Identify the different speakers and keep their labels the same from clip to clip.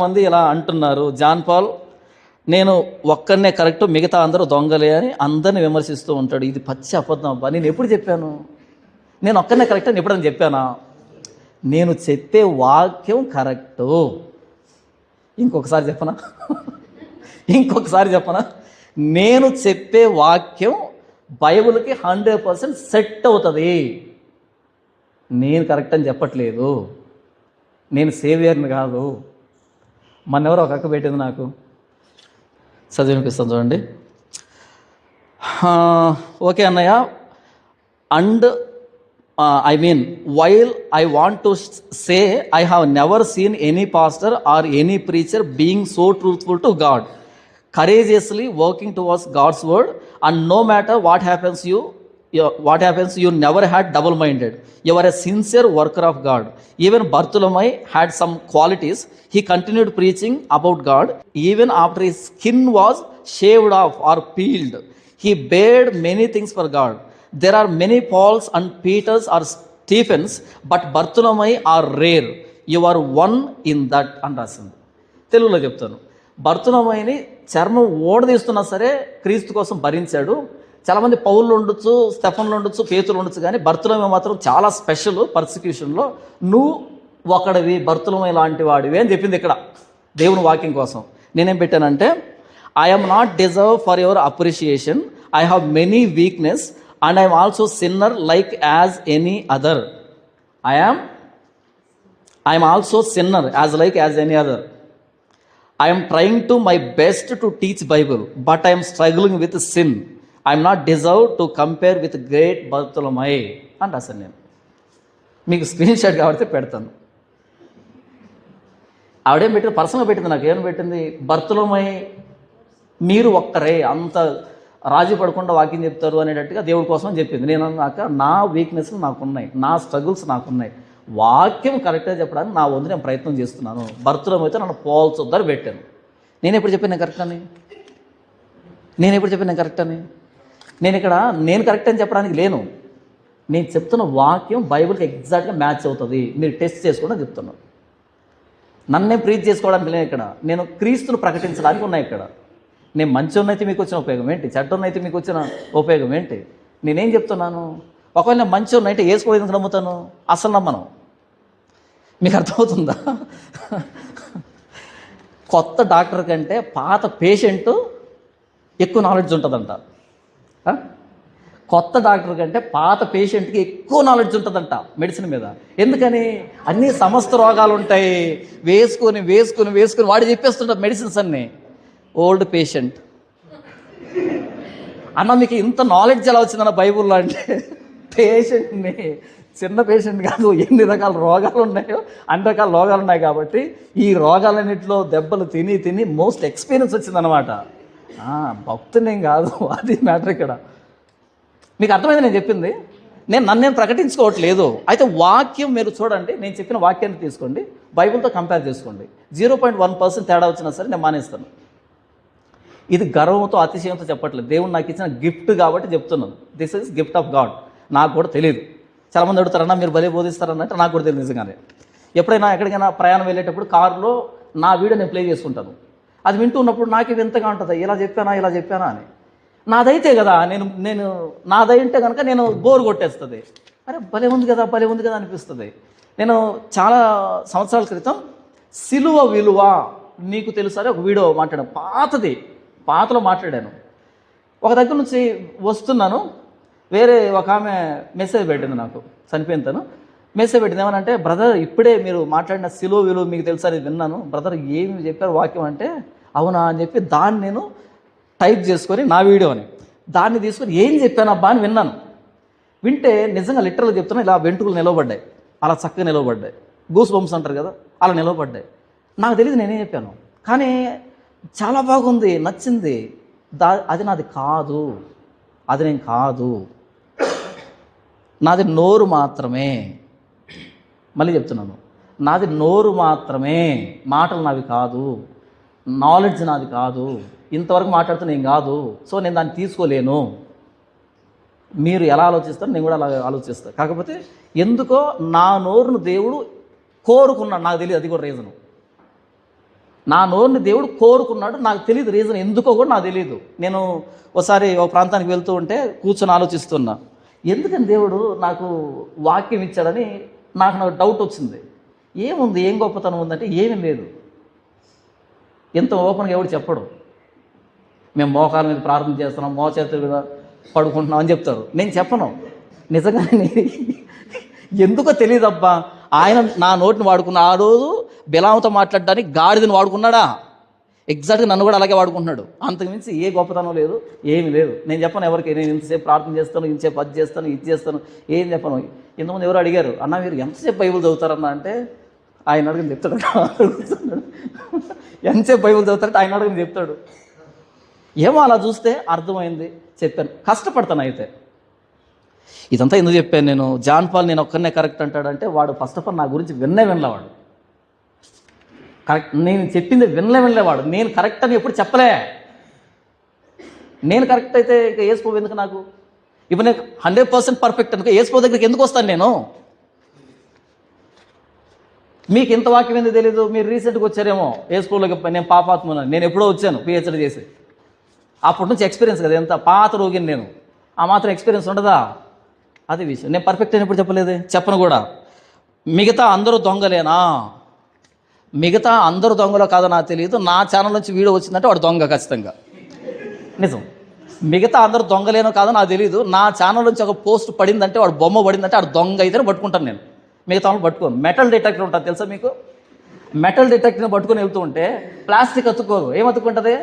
Speaker 1: మంది ఇలా అంటున్నారు జాన్ పాల్ నేను ఒక్కనే కరెక్ట్ మిగతా అందరూ దొంగలే అని అందరిని విమర్శిస్తూ ఉంటాడు. ఇది పచ్చి అబద్ధం అబ్బా నేను ఎప్పుడు చెప్పాను? నేను ఒక్కనే కరెక్ట్ అని ఎప్పుడని చెప్పానా? నేను చెప్పే వాక్యం కరెక్టు. ఇంకొకసారి చెప్పనా? ఇంకొకసారి చెప్పనా? నేను చెప్పే వాక్యం బైబిల్కి హండ్రెడ్ పర్సెంట్ సెట్ అవుతుంది. నేను కరెక్ట్ అని చెప్పట్లేదు. నేను సేవియర్ని కాదు. మన ఎవరో ఒక అక్క పెట్టింది నాకు. చదివినిపిస్తాను చూడండి. ఓకే అన్నయ్య. And I mean while I want to say I have never seen any pastor or any preacher being so truthful to God courageously working towards God's word and no matter what happens you what happens you never had double minded your a sincere worker of God even Bartholomew had some qualities he continued preaching about God even after he skin was shaved off or peeled he bade many things for God there are many Pauls and Peters or Stephens but Bartholomew are rare you are one in that అని రాసింది తెలుగులో చెప్తాను. భర్తులమైని చర్మం ఓడదీస్తున్నా సరే క్రీస్తు కోసం భరించాడు. చాలామంది పౌరులు ఉండొచ్చు స్టెఫన్లు ఉండొచ్చు పేతులు ఉండొచ్చు కానీ భర్తలమే మాత్రం చాలా స్పెషల్ పర్సిక్యూషన్లో నువ్వు ఒకడివి భర్తలమే లాంటి వాడివి అని చెప్పింది ఇక్కడ దేవుని వాక్యం కోసం. నేనేం పెట్టానంటే I'm not deserve for your appreciation I have many weakness and I'm also sinner like as any other I'm I'm also sinner as like as any other I'm trying to my best to teach Bible but I'm struggling with sin I'm not deserve to compare with great భక్తులమై అని రాశాను నేను. మీకు screen shot కాబట్టి పెడతాను. ఆవిడేం పెట్టింది పర్సనల్గా పెట్టింది నాకు. ఏం పెట్టింది? భర్తలమై మీరు ఒక్కరే అంత రాజీ పడకుండా వాక్యం చెప్తారు అనేటట్టుగా దేవుడి కోసం చెప్పింది. నేను అన్నాక నా వీక్నెస్లు నాకున్నాయి. నా స్ట్రగుల్స్ నాకున్నాయి. వాక్యం కరెక్ట్గా చెప్పడానికి నా వంతు నేను ప్రయత్నం చేస్తున్నాను. భర్తలం అయితే నన్ను పోల్చొద్దని పెట్టాను. నేను ఎప్పుడు చెప్పాను కరెక్ట్ అని? నేను ఎప్పుడు చెప్పాను కరెక్ట్ అని? నేను ఇక్కడ నేను కరెక్ట్ అని చెప్పడానికి లేను. నేను చెప్తున్న వాక్యం బైబిల్కి ఎగ్జాక్ట్గా మ్యాచ్ అవుతుంది. మీరు టెస్ట్ చేసుకోవడం చెప్తున్నాను నన్నే ప్రీతి చేసుకోవడానికి లేదు ఇక్కడ. నేను క్రీస్తును ప్రకటించడానికి ఉన్నాయి ఇక్కడ. నేను మంచి ఉన్నైతే మీకు వచ్చిన ఉపయోగం ఏంటి? చెడ్డన్నైతే మీకు వచ్చిన ఉపయోగం ఏంటి? నేనేం చెప్తున్నాను? ఒకవేళ నేను మంచి ఉన్నైతే వేసుకోవడానికి నమ్ముతాను? అసలు నమ్మను. మీకు అర్థమవుతుందా? కొత్త డాక్టర్ కంటే పాత పేషెంట్ ఎక్కువ నాలెడ్జ్ ఉంటుందంట. కొత్త డాక్టర్ కంటే పాత పేషెంట్కి ఎక్కువ నాలెడ్జ్ ఉంటుందంట మెడిసిన్ మీద. ఎందుకని? అన్ని సమస్త రోగాలు ఉంటాయి. వేసుకొని వేసుకొని వేసుకొని వాడు చెప్పేస్తుంటారు మెడిసిన్స్ అన్నీ. ఓల్డ్ పేషెంట్ అన్న మీకు ఇంత నాలెడ్జ్ ఎలా వచ్చిందన్న బైబుల్లో అంటే పేషెంట్ని చిన్న పేషెంట్ కాదు ఎన్ని రకాల రోగాలు ఉన్నాయో అన్ని రకాల రోగాలు ఉన్నాయి కాబట్టి ఈ రోగాలన్నింటిలో దెబ్బలు తిని తిని మోస్ట్ ఎక్స్పీరియన్స్ వచ్చిందనమాట భక్తునేం కాదు అది మ్యాటర్ ఇక్కడ. మీకు అర్థమైంది నేను చెప్పింది? నేను నన్ను నేను ప్రకటించుకోవట్లేదు. అయితే వాక్యం మీరు చూడండి నేను చెప్పిన వాక్యాన్ని తీసుకోండి బైబిల్తో కంపేర్ చేసుకోండి. జీరో పాయింట్ వన్ పర్సెంట్ తేడా వచ్చినా సరే నేను మానేస్తాను. ఇది గర్వంతో అతిశయంతో చెప్పట్లేదు. దేవుడు నాకు ఇచ్చిన గిఫ్ట్ కాబట్టి చెప్తున్నాను. This is gift of God నాకు కూడా తెలియదు చాలామంది అడుగుతారన్నా మీరు భలే బోధిస్తారన్నట్టు నాకు కూడా తెలియదు నిజంగానే. ఎప్పుడైనా ఎక్కడికైనా ప్రయాణం వెళ్ళేటప్పుడు కారులో నా వీడియో నేను ప్లే చేసుకుంటాను. అది వింటూ ఉన్నప్పుడు నాకు వింతగా ఉంటుంది? ఇలా చెప్పానా ఇలా చెప్పానా అని. నాదైతే కదా నేను నేను నాదైతే కనుక నేను బోర్ కొట్టేస్తుంది. అరే భలే ఉంది కదా భలే ఉంది కదా అనిపిస్తుంది. నేను చాలా సంవత్సరాల క్రితం సిలువ విలువ నీకు తెలుసా ఒక వీడియో మాట్లాడాను. పాతది పాతలో మాట్లాడాను. ఒక దగ్గర నుంచి వస్తున్నాను. వేరే ఒక ఆమె మెసేజ్ పెట్టింది నాకు చనిపోయిన తను మెసేజ్ పెట్టింది ఏమనంటే బ్రదర్ ఇప్పుడే మీరు మాట్లాడిన సిలువ విలువ మీకు తెలుసా అని విన్నాను. బ్రదర్ ఏమి చెప్పారు వాక్యం అంటే అవునా అని చెప్పి దాన్ని నేను టైప్ చేసుకొని నా వీడియోని దాన్ని తీసుకొని ఏం చెప్పానబ్బా అని విన్నాను. వింటే నిజంగా లిటరల్గా చెప్తున్నా ఇలా వెంట్రుకలు నిలవబడ్డాయి. అలా చక్కగా నిలవబడ్డాయి. గూస్ బంప్స్ అంటారు కదా అలా నిలవబడ్డాయి. నాకు తెలియదు నేనేం చెప్పాను. కానీ చాలా బాగుంది నచ్చింది. దా అది నాది కాదు. అది నేను కాదు. నాది నోరు మాత్రమే. మళ్ళీ చెప్తున్నాను. నాది నోరు మాత్రమే. మాటలు నావి కాదు. నాలెడ్జ్ నాది కాదు. ఇంతవరకు మాట్లాడుతున్న నేను కాదు. సో నేను దాన్ని తీసుకోలేను. మీరు ఎలా ఆలోచిస్తారు? నేను కూడా అలా ఆలోచిస్తాను కాకపోతే ఎందుకో నా నోరును దేవుడు కోరుకున్నాడు. నాకు తెలియదు అది కూడా రీజను నా నోరుని దేవుడు కోరుకున్నాడు. నాకు తెలియదు రీజన్ ఎందుకో కూడా నాకు తెలియదు. నేను ఒకసారి ఒక ప్రాంతానికి వెళ్తూ ఉంటే కూర్చొని ఆలోచిస్తున్నా. ఎందుకని దేవుడు నాకు వాక్యం ఇచ్చాడని నాకు నాకు డౌట్ వచ్చింది. ఏముంది? ఏం గొప్పతనం ఉందంటే ఏమీ లేదు. ఎంత ఓపెన్గా ఎవడు చెప్పడు. మేము మోకాల మీద ప్రార్థన చేస్తున్నాం మోచేతుల మీద పడుకుంటున్నాం అని చెప్తారు. నేను చెప్పను. నిజంగానే ఎందుకో తెలియదబ్బా ఆయన నా నోటిని వాడుకున్న ఆ రోజు బిలాంతో మాట్లాడడానికి గాడిదని వాడుకున్నాడా? ఎగ్జాక్ట్గా నన్ను కూడా అలాగే వాడుకుంటున్నాడు. అంతకుమించి ఏ గొప్పతనం లేదు ఏమీ లేదు. నేను చెప్పను ఎవరికి నేను ఇంతసేపు ప్రార్థన చేస్తాను ఇంతసేపు అది చేస్తాను ఇది చేస్తాను ఏం చెప్పను. ఇంతకుముందు ఎవరు అడిగారు అన్న మీరు ఎంతసేపు బైబుల్ చదువుతారన్నా? అంటే ఆయన అడిగిన చెప్తాడు ఎంతసేపు బైబుల్ చదువుతారంటే ఆయన అడుగుని చెప్తాడు. ఏమో అలా చూస్తే అర్థమైంది చెప్పాను. కష్టపడతాను అయితే. ఇదంతా ఎందుకు చెప్పాను నేను? జాన్ పాల్ నేను ఒక్కనే కరెక్ట్ అంటాడంటే వాడు ఫస్ట్ ఆఫ్ ఆల్ నా గురించి విన్నే వినలేవాడు కరెక్ట్ నేను చెప్పింది వినలే వినలేవాడు నేను కరెక్ట్ అని ఎప్పుడు చెప్పలే. నేను కరెక్ట్ అయితే ఇక ఏసుకో ఎందుకు నాకు? ఇప్పుడు నేను హండ్రెడ్ పర్సెంట్ పర్ఫెక్ట్ అనుకో వేసుకో దగ్గరికి ఎందుకు వస్తాను నేను? మీకు ఇంత వాక్యం ఏందో తెలీదు. మీరు రీసెంట్గా వచ్చారేమో. ఏ స్కూల్లోకి నేను పాపాత్మను నేను ఎప్పుడో వచ్చాను పిహెచ్డీ చేసి. అప్పటి నుంచి ఎక్స్పీరియన్స్ కదా ఎంత పాత రోగిని నేను. ఆ మాత్రం ఎక్స్పీరియన్స్ ఉండదా? అది విషయం. నేను పర్ఫెక్ట్ అయినప్పుడు చెప్పలేదు? చెప్పను కూడా. మిగతా అందరూ దొంగలేనా? మిగతా అందరూ దొంగలో కాదో నాకు తెలియదు. నా ఛానల్ నుంచి వీడియో వచ్చిందంటే వాడు దొంగ ఖచ్చితంగా. నిజం. మిగతా అందరూ దొంగలేనో కాదో నాకు తెలియదు నా ఛానల్ నుంచి ఒక పోస్ట్ పడిందంటే వాడు బొమ్మ పడిందంటే వాడు దొంగ అయితేనే పట్టుకుంటాను నేను. మిగతా వాళ్ళు పట్టుకోను మెటల్ డిటెక్టర్ ఉంటుంది తెలుసా మీకు? మెటల్ డిటెక్టర్ని పట్టుకొని వెళ్తూ ఉంటే ప్లాస్టిక్ అతుక్కోదు. ఏం అతుక్కుంటుంది?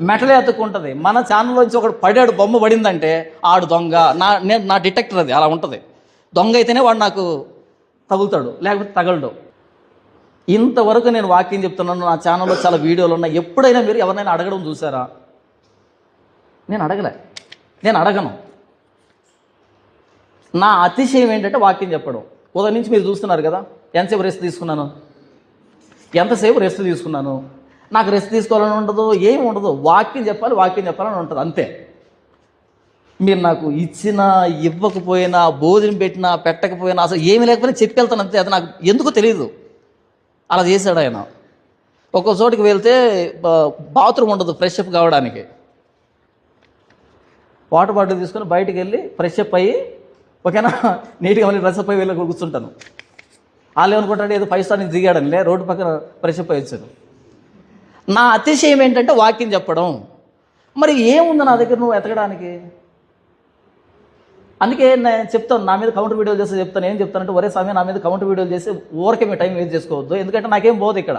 Speaker 1: మెటలే అతుక్కుంటుంది. మన ఛానల్లోంచి ఒకడు పడాడు బొమ్మ పడిందంటే ఆడు దొంగ. నా నేను నా డిటెక్టర్ అది అలా ఉంటుంది. దొంగ అయితేనే వాడు నాకు తగులుతాడు లేకపోతే తగలడు. ఇంతవరకు నేను వాక్యం చెప్తున్నాను నా ఛానల్లో చాలా వీడియోలు ఉన్నాయి. ఎప్పుడైనా మీరు ఎవరినైనా అడగడం చూసారా? నేను అడగలే. నేను అడగను. నా అతిశయం ఏంటంటే వాక్యం చెప్పడం. ఉదయం నుంచి మీరు చూస్తున్నారు కదా ఎంతసేపు రెస్ట్ తీసుకున్నాను? ఎంతసేపు రెస్ట్ తీసుకున్నాను? నాకు రెస్ట్ తీసుకోవాలని ఉండదు ఏం ఉండదు. వాక్యం చెప్పాలి వాక్యం చెప్పాలని ఉంటుంది అంతే. మీరు నాకు ఇచ్చినా ఇవ్వకపోయినా భోజనం పెట్టినా పెట్టకపోయినా అసలు ఏమి లేకపోయినా చెప్పి వెళ్తాను అంతే. అది నాకు ఎందుకో తెలియదు అలా చేశాడు ఆయన. ఒక్కో చోటికి వెళ్తే బాత్రూమ్ ఉండదు ఫ్రెష్ అప్ కావడానికి. వాటర్ బాటిల్ తీసుకొని బయటకు వెళ్ళి ఫ్రెష్ అప్ అయ్యి ఓకేనా? నీట్గా మళ్ళీ డ్రెస్ అప్ వెళ్ళి కూర్చుంటాను. వాళ్ళు ఏమనుకుంటాడు ఏదో ఫైవ్ స్టార్ నుంచి దిగాడని లే రోడ్డు పక్కన ఫ్రెష్ అప్ వచ్చాను. నా అతిశయం ఏంటంటే వాక్యం చెప్పడం. మరి ఏముంది నా దగ్గర నువ్వు ఎతకడానికి? అందుకే నేను చెప్తాను నా మీద కౌంటర్ వీడియోలు చేస్తే చెప్తాను. ఏం చెప్తానంటే ఒరే సమయం నా మీద కౌంటర్ వీడియోలు చేసి ఊరకే మీ టైం వేస్ట్ చేసుకోవద్దు. ఎందుకంటే నాకేం పోదు ఇక్కడ.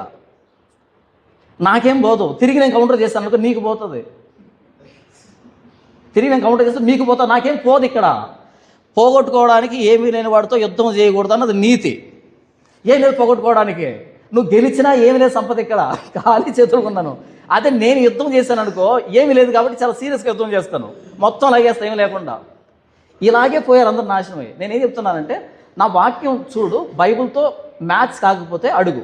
Speaker 1: నాకేం పోదు తిరిగి నేను కౌంటర్ చేస్తాను అనుకో నీకు పోతుంది. తిరిగి నేను కౌంటర్ చేస్తే మీకు పోతా. నాకేం పోదు ఇక్కడ. పోగొట్టుకోవడానికి ఏమీ లేని వాడితో యుద్ధం చేయకూడదు అన్నది నీతి. ఏం లేదు పోగొట్టుకోవడానికి. నువ్వు గెలిచినా ఏమీ లేదు సంపద ఇక్కడ. ఖాళీ చేతులు ఉన్నాను. అదే నేను యుద్ధం చేశాను అనుకో ఏమీ లేదు కాబట్టి చాలా సీరియస్గా యుద్ధం చేస్తాను. మొత్తం లాగేస్తా ఏమీ లేకుండా. ఇలాగే పోయారు అందరు నాశనమై. నేనేం చెప్తున్నానంటే నా వాక్యం చూడు బైబిల్తో మ్యాథ్స్ కాకపోతే అడుగు.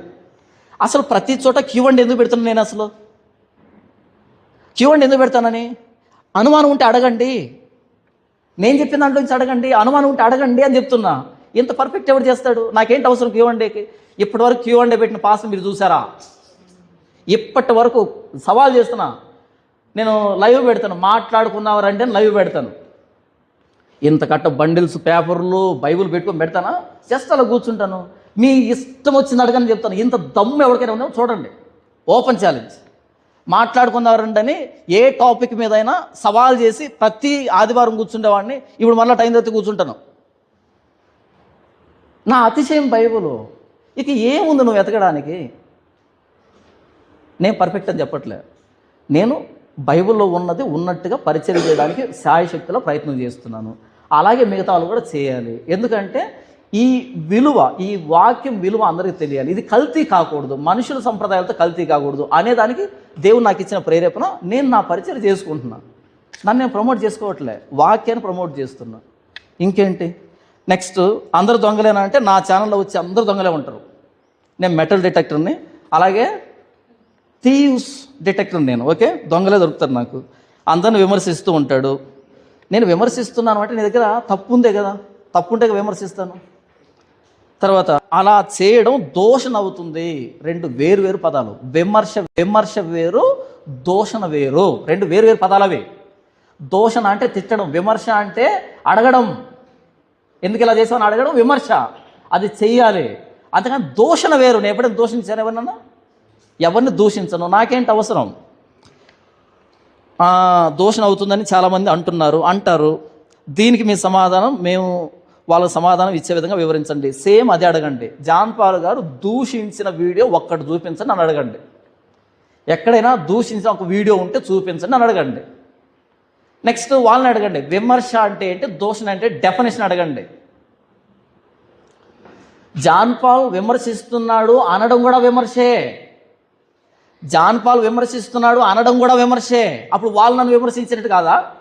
Speaker 1: అసలు ప్రతి చోట క్యూ ఎందుకు పెడుతున్నాను నేను అసలు? క్యూ ఎందుకు పెడతానని? అనుమానం ఉంటే అడగండి. నేను చెప్పిన దాంట్లో నుంచి అడగండి అనుమానం ఉంటే అడగండి అని చెప్తున్నా. ఇంత పర్ఫెక్ట్ ఎవరు చేస్తాడు? నాకేంటి అవసరం క్యూ అండేకి ఇప్పటి వరకు క్యూ అండే పెట్టిన పాస్ మీరు చూసారా ఇప్పటి వరకు సవాల్ చేస్తున్నా. నేను లైవ్ పెడతాను మాట్లాడుకున్నావారంటే లైవ్ పెడతాను. ఇంత కట్ట బండిల్స్ పేపర్లు బైబుల్ పెట్టుకొని పెడతానా? జస్ట్ అలా కూర్చుంటాను. మీ ఇష్టం వచ్చింది అడగని చెప్తాను. ఇంత దమ్ము ఎవరికైనా ఉందో చూడండి. ఓపెన్ ఛాలెంజ్ మాట్లాడుకున్నారంటని ఏ టాపిక్ మీదైనా సవాల్ చేసి ప్రతి ఆదివారం కూర్చుండేవాడిని. ఇప్పుడు మళ్ళీ టైం తెచ్చి కూర్చుంటాను. నా అతిశయం బైబుల్. ఇక ఏముంది నువ్వు ఎతకడానికి నేను పర్ఫెక్ట్ అని చెప్పట్లే. నేను బైబిల్లో ఉన్నది ఉన్నట్టుగా పరిచయం చేయడానికి సాయశక్తిలో ప్రయత్నం చేస్తున్నాను. అలాగే మిగతా వాళ్ళు కూడా చేయాలి. ఎందుకంటే ఈ విలువ ఈ వాక్యం విలువ అందరికీ తెలియాలి. ఇది కల్తీ కాకూడదు. మనుషుల సంప్రదాయాలతో కల్తీ కాకూడదు అనేదానికి దేవుడు నాకు ఇచ్చిన ప్రేరేపణ. నేను నా పరిచయం చేసుకుంటున్నాను నన్ను నేను ప్రమోట్ చేసుకోవట్లే. వాక్యాన్ని ప్రమోట్ చేస్తున్నా. ఇంకేంటి? నెక్స్ట్ అందరు దొంగలేనా అంటే నా ఛానల్లో వచ్చి అందరు దొంగలే ఉంటారు. నేను మెటల్ డిటెక్టర్ని అలాగే థీవ్స్ డిటెక్టర్ నేను ఓకే? దొంగలే దొరుకుతారు నాకు. అందరిని విమర్శిస్తూ ఉంటాడు. నేను విమర్శిస్తున్నాను అంటే నీ దగ్గర తప్పు ఉందే కదా? తప్పు ఉంటే విమర్శిస్తాను. తర్వాత అలా చేయడం దోషణ అవుతుంది రెండు వేరు వేరు పదాలు. విమర్శ విమర్శ వేరు దోషణ వేరు. రెండు వేరు వేరు పదాలు అవి దోషణ అంటే తిట్టడం విమర్శ అంటే అడగడం. ఎందుకు ఇలా చేసామని అడగడం? విమర్శ. అది చెయ్యాలి. అంతకని దోషణ వేరు. నేను ఎప్పుడైనా దూషించాను ఎవరినన్నా? ఎవరిని దూషించను? నాకేంటి అవసరం? దోషణ అవుతుందని చాలామంది అంటున్నారు అంటారు. దీనికి మీ సమాధానం మేము వాళ్ళ సమాధానం ఇచ్చే విధంగా వివరించండి. సేమ్ అదే అడగండి. జాన్ పాల్ గారు దూషించిన వీడియో ఒక్కటి చూపించండి అని అడగండి. ఎక్కడైనా దూషించిన ఒక వీడియో ఉంటే చూపించండి అని అడగండి. నెక్స్ట్ వాళ్ళని అడగండి. విమర్శ అంటే ఏంటి? దూషణ అంటే డెఫినేషన్ అడగండి. జాన్ పాల్ విమర్శిస్తున్నాడు అనడం కూడా విమర్శే. జాన్ పాల్ విమర్శిస్తున్నాడు అనడం కూడా విమర్శే. అప్పుడు వాళ్ళు నన్ను విమర్శించినట్టు కాదా?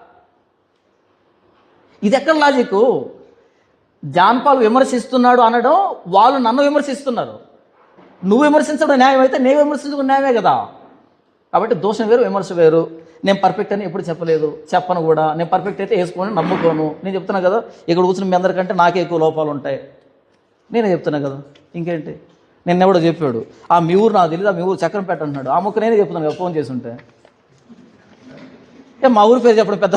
Speaker 1: ఇది ఎక్కడ లాజిక్ జాన్పాల్ విమర్శిస్తున్నాడు అనడం వాళ్ళు నన్ను విమర్శిస్తున్నారు. నువ్వు విమర్శించడం న్యాయం అయితే నేను విమర్శించడం న్యాయమే కదా. కాబట్టి దోషం వేరు విమర్శ వేరు. నేను పర్ఫెక్ట్ అని ఎప్పుడు చెప్పలేదు. చెప్పను కూడా. నేను పర్ఫెక్ట్ అయితే వేసుకోని నమ్ముకోను. నేను చెప్తున్నా కదా ఇక్కడ కూర్చుని మీ అందరికంటే నాకే ఎక్కువ లోపాలు ఉంటాయి. నేనే చెప్తున్నా కదా. ఇంకేంటి? నిన్న ఎవడో చెప్పాడు ఆ మీ ఊరు నాకు తెలియదు ఆ మీ ఊరు చక్రం పెట్టన్నాడు ఆ ముక్క నేనే చెప్తున్నాను కదా ఫోన్ చేసి ఉంటే. ఏ మా ఊరి పేరు చెప్పడం పెద్ద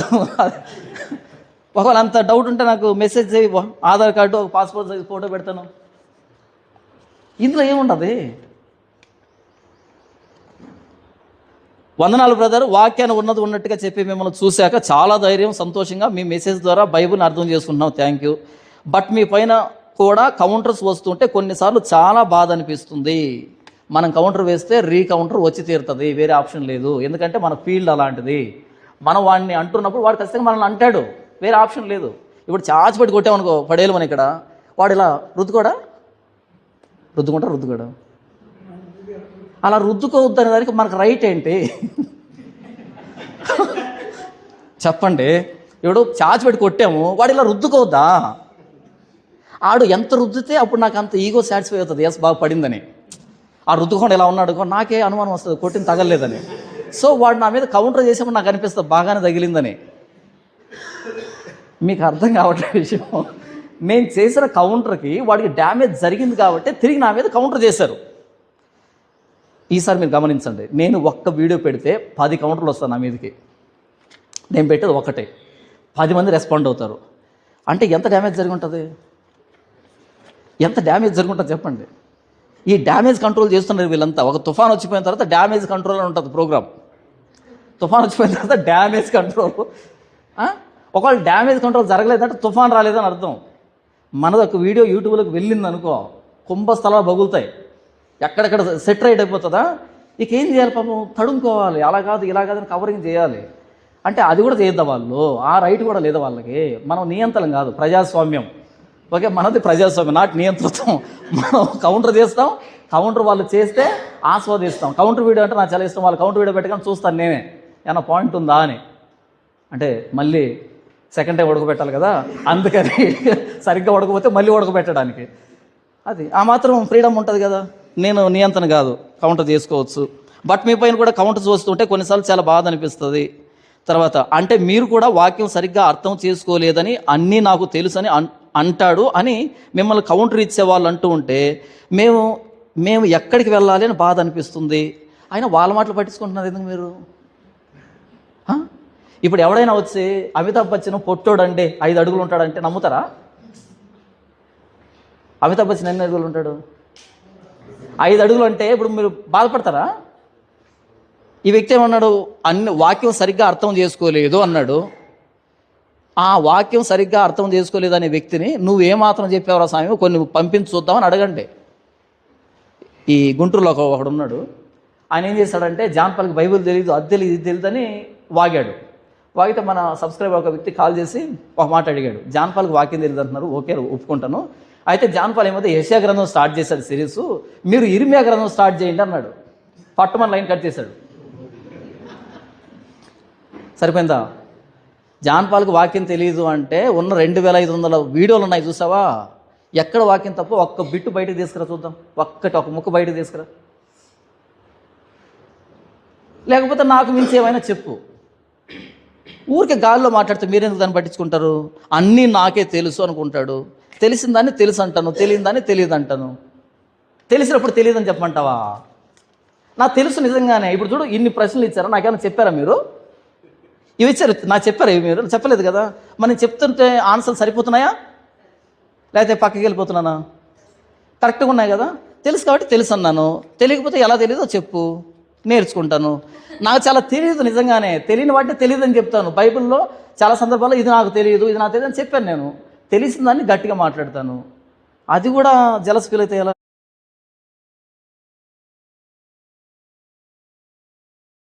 Speaker 1: ఒకవేళ అంత డౌట్ ఉంటే నాకు మెసేజ్ చేయి ఆధార్ కార్డు ఒక పాస్పోర్ట్ సైజ్ ఫోటో పెడతాను. ఇందులో ఏముండదు? వందనాలు బ్రదర్ వాక్యాన్ని ఉన్నది ఉన్నట్టుగా చెప్పి మిమ్మల్ని చూశాక చాలా ధైర్యం సంతోషంగా మీ మెసేజ్ ద్వారా బైబిల్ని అర్థం చేసుకున్నాం థ్యాంక్ యూ బట్ మీ పైన కూడా కౌంటర్స్ వస్తుంటే కొన్నిసార్లు చాలా బాధ అనిపిస్తుంది. మనం కౌంటర్ వేస్తే రీకౌంటర్ వచ్చి తీరుతుంది. వేరే ఆప్షన్ లేదు. ఎందుకంటే మన ఫీల్డ్ అలాంటిది. మనం వాడిని అంటున్నప్పుడు వాడు ఖచ్చితంగా మనల్ని అంటాడు. వేరే ఆప్షన్ లేదు. ఇప్పుడు చాచి పెట్టి కొట్టామనుకో పడేలు మన ఇక్కడ. వాడు ఇలా రుద్దుకోడా? రుద్దుకుంటా రుద్దుకోడా? అలా రుద్దుకోవద్దు అనే దానికి మనకు రైట్ ఏంటి? చెప్పండి. ఇప్పుడు చాచి పెట్టి కొట్టాము వాడు ఇలా రుద్దుకోవద్దా? ఆడు ఎంత రుద్దితే అప్పుడు నాకు అంత ఈగో సాటిస్ఫై అవుతుంది. ఎస్ బాగా పడిందని. ఆ రుద్దుకోండి ఎలా ఉన్నాడు నాకే అనుమానం వస్తుంది. కొట్టిన తగలలేదని. సో వాడు నా మీద కౌంటర్ చేసేప్పుడు నాకు అనిపిస్తుంది బాగానే తగిలిందని. మీకు అర్థం కావట్లేదు విషయం. నేను చేసిన కౌంటర్కి వాడికి డ్యామేజ్ జరిగింది కాబట్టి తిరిగి నా మీద కౌంటర్ చేశారు. ఈసారి మీరు గమనించండి నేను ఒక్క వీడియో పెడితే పది కౌంటర్లు వస్తాను నా మీదకి. నేను పెట్టేది ఒకటే. పది మంది రెస్పాండ్ అవుతారు. అంటే ఎంత డ్యామేజ్ జరిగి ఉంటుంది ఎంత డ్యామేజ్ జరుగుంటుంది చెప్పండి. ఈ డ్యామేజ్ కంట్రోల్ చేస్తున్నారు వీళ్ళంతా. ఒక తుఫాన్ వచ్చిపోయిన తర్వాత డ్యామేజ్ కంట్రోల్ అని ఉంటుంది ప్రోగ్రామ్. తుఫాన్ వచ్చిపోయిన తర్వాత డ్యామేజ్ కంట్రోల్. ఒకవేళ డ్యామేజ్ కంట్రోల్ జరగలేదంటే తుఫాన్ రాలేదని అర్థం. మనది ఒక వీడియో యూట్యూబ్లోకి వెళ్ళింది అనుకో కుంభస్థలాలు బగులుతాయి. ఎక్కడెక్కడ సెట్ రైట్ అయిపోతుందా? ఇక ఏం చేయాలి పాపం? తడుముకోవాలి. అలా కాదు ఇలా కాదని కవరింగ్ చేయాలి. అంటే అది కూడా చేయొద్దా వాళ్ళు? ఆ రైట్ కూడా లేదా వాళ్ళకి? మనం నియంత్రణ కాదు ప్రజాస్వామ్యం. ఓకే మనది ప్రజాస్వామ్యం నాటి నియంత్రితం మనం కౌంటర్ చేస్తాం కౌంటర్ వాళ్ళు చేస్తే ఆస్వాదిస్తాం. కౌంటర్ వీడియో అంటే నాకు చాలా ఇష్టం. వాళ్ళు కౌంటర్ వీడియో పెట్టుకొని చూస్తాను నేనే. ఏమైనా పాయింట్ ఉందా అని. అంటే మళ్ళీ సెకండ్ టైం ఉడకబెట్టాలి కదా అందుకని సరిగ్గా ఉడకపోతే మళ్ళీ ఉడకబెట్టడానికి. అది ఆ మాత్రం ఫ్రీడమ్ ఉంటుంది కదా. నేను నియంత్రణ కాదు కౌంటర్ చేసుకోవచ్చు. బట్ మీ పైన కూడా కౌంటర్ చూస్తుంటే కొన్నిసార్లు చాలా బాధ అనిపిస్తుంది. తర్వాత అంటే మీరు కూడా వాక్యం సరిగ్గా అర్థం చేసుకోలేదని అన్నీ నాకు తెలుసని అన్ అంటాడు అని మిమ్మల్ని కౌంటర్ ఇచ్చే వాళ్ళు అంటూ ఉంటే మేము మేము ఎక్కడికి వెళ్ళాలి అని బాధ అనిపిస్తుంది. అయినా వాళ్ళ మాటలు పట్టించుకుంటున్నారు ఎందుకు మీరు? ఇప్పుడు ఎవడైనా వచ్చి అమితాబ్ బచ్చన్ పొట్టోడండి ఐదు అడుగులు ఉంటాడంటే నమ్ముతారా? అమితాబ్ బచ్చన్ ఎన్ని అడుగులు ఉంటాడు? ఐదు అడుగులు అంటే ఇప్పుడు మీరు బాధపడతారా? ఈ వ్యక్తి ఏమన్నాడు? అన్ని వాక్యం సరిగ్గా అర్థం చేసుకోలేదు అన్నాడు. ఆ వాక్యం సరిగ్గా అర్థం చేసుకోలేదు అనే వ్యక్తిని నువ్వు ఏమాత్రం చెప్పావురా స్వామి? కొన్ని పంపించి చూద్దామని అడగండి. ఈ గుంటూరులో ఒక ఒకడు ఉన్నాడు. ఆయన ఏం చేశాడంటే జాన్పాల్కి బైబిల్ తెలియదు అది తెలియదు ఇది తెలియదు అని వాగాడు. వాగితే మన సబ్స్క్రైబర్ ఒక వ్యక్తి కాల్ చేసి ఒక మాట అడిగాడు. జాన్పాల్కి వాక్యం తెలియదు అంటున్నారు. ఓకే ఒప్పుకుంటాను. అయితే జాన్పాల్ ఏమైతే యశా గ్రంథం స్టార్ట్ చేశాడు సిరీస్. మీరు ఇరిమియా గ్రంథం స్టార్ట్ చేయండి అన్నాడు. పట్టుమని లైన్ కట్ చేశాడు. సరిపోయిందా? జాన్పాల్కి వాక్యం తెలియదు అంటే ఉన్న రెండు వేల ఐదు వందల వీడియోలు ఉన్నాయి చూసావా? ఎక్కడ వాక్యం తప్ప ఒక్క బిట్టు బయటకు తీసుకురా చూద్దాం. ఒక్కటి ఒక ముక్క బయటకు తీసుకురా. లేకపోతే నాకు మించి ఏమైనా చెప్పు. ఊరికే గాల్లో మాట్లాడితే మీరెందుకు దాన్ని పట్టించుకుంటారు? అన్నీ నాకే తెలుసు అనుకుంటాడు. తెలిసిందని తెలుసు అంటాను తెలియని తెలియదు అంటాను తెలిసినప్పుడు తెలియదని చెప్పమంటావా? నాకు తెలుసు నిజంగానే. ఇప్పుడు చూడు ఇన్ని ప్రశ్నలు ఇచ్చారా? నాకేమైనా చెప్పారా మీరు? ఇవి ఇచ్చారు. నాకు చెప్పారా ఇవి మీరు? చెప్పలేదు కదా. మనం చెప్తుంటే ఆన్సర్లు సరిపోతున్నాయా? లేకపోతే పక్కకి వెళ్ళిపోతున్నానా? కరెక్ట్గా ఉన్నాయి కదా. తెలుసు కాబట్టి తెలుసు అన్నాను. తెలియకపోతే ఎలా తెలియదో చెప్పు. నేర్చుకుంటాను. నాకు చాలా తెలియదు నిజంగానే. తెలియని వాటిని తెలియదు అని చెప్తాను. బైబిల్లో చాలా సందర్భాల్లో ఇది నాకు తెలియదు ఇది నాకు తెలియదు అని చెప్పాను నేను. తెలిసిన దాన్ని గట్టిగా మాట్లాడతాను. అది కూడా జలస్ ఫీల్ అయితే ఎలా